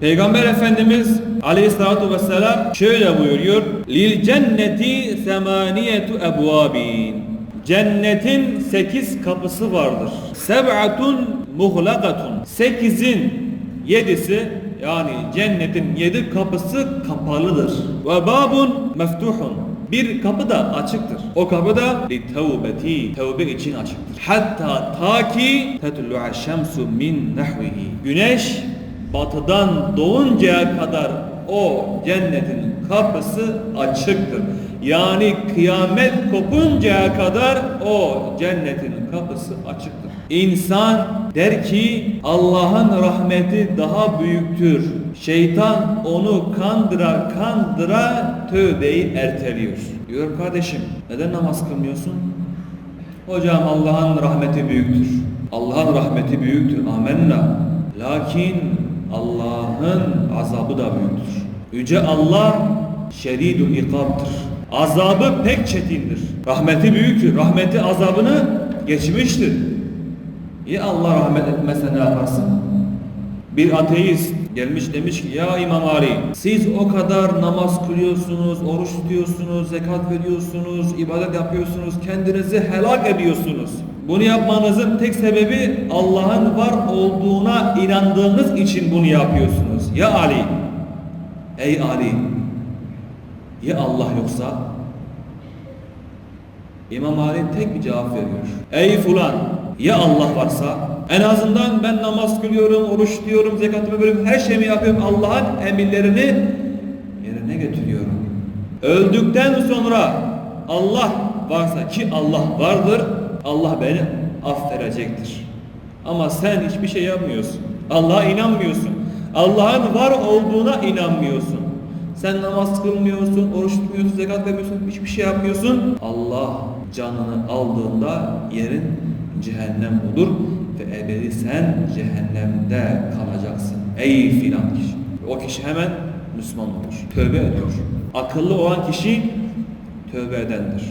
Peygamber Efendimiz Aleyhissalatu vesselam şöyle buyuruyor. Lil cenneti semaniyetu ebvabin. Cennetin sekiz kapısı vardır. Seb'atun muhlakatun. Sekizin yedisi yani cennetin yedi kapısı kapalıdır. Ve babun meftuhun. Bir kapı da açıktır. O kapı da li tevbeti. Tevbe için açıktır. Hatta ta ki tetlu'a şemsu min nahvihi. Güneş batıdan doğuncaya kadar o cennetin kapısı açıktır. Yani kıyamet kopuncaya kadar o cennetin kapısı açıktır. İnsan der ki Allah'ın rahmeti daha büyüktür. Şeytan onu kandıra kandıra tövbeyi erteliyor. Diyorum kardeşim neden namaz kılmıyorsun? Hocam Allah'ın rahmeti büyüktür. Allah'ın rahmeti büyüktür. Amenna. Lakin Allah'ın azabı da büyüktür. Yüce Allah şeridul ikabdır. Azabı pek çetindir. Rahmeti büyüktür. Rahmeti azabını geçmiştir. Ya Allah rahmet etmezse ne yaparsın? Bir ateist gelmiş demiş ki ya İmam Ali siz o kadar namaz kılıyorsunuz, oruç tutuyorsunuz, zekat veriyorsunuz, ibadet yapıyorsunuz, kendinizi helak ediyorsunuz. Bunu yapmanızın tek sebebi Allah'ın var olduğuna inandığınız için bunu yapıyorsunuz. Ya Ali, ey Ali, ya Allah yoksa? İmam Ali tek bir cevap veriyor. Ey fulan, ya Allah varsa? En azından ben namaz kılıyorum, oruç tutuyorum, zekatımı veriyorum, her şeyimi yapıyorum. Allah'ın emirlerini yerine getiriyorum. Öldükten sonra Allah varsa ki Allah vardır, Allah beni affedecektir. Ama sen hiçbir şey yapmıyorsun. Allah'a inanmıyorsun. Allah'ın var olduğuna inanmıyorsun. Sen namaz kılmıyorsun, oruç tutmuyorsun, zekat vermiyorsun, hiçbir şey yapmıyorsun. Allah canını aldığında yerin cehennem olur ve ebedi sen cehennemde kalacaksın. Ey filan kişi. O kişi hemen Müslüman olur. Tövbe ediyor. Akıllı olan kişi tövbe edendir.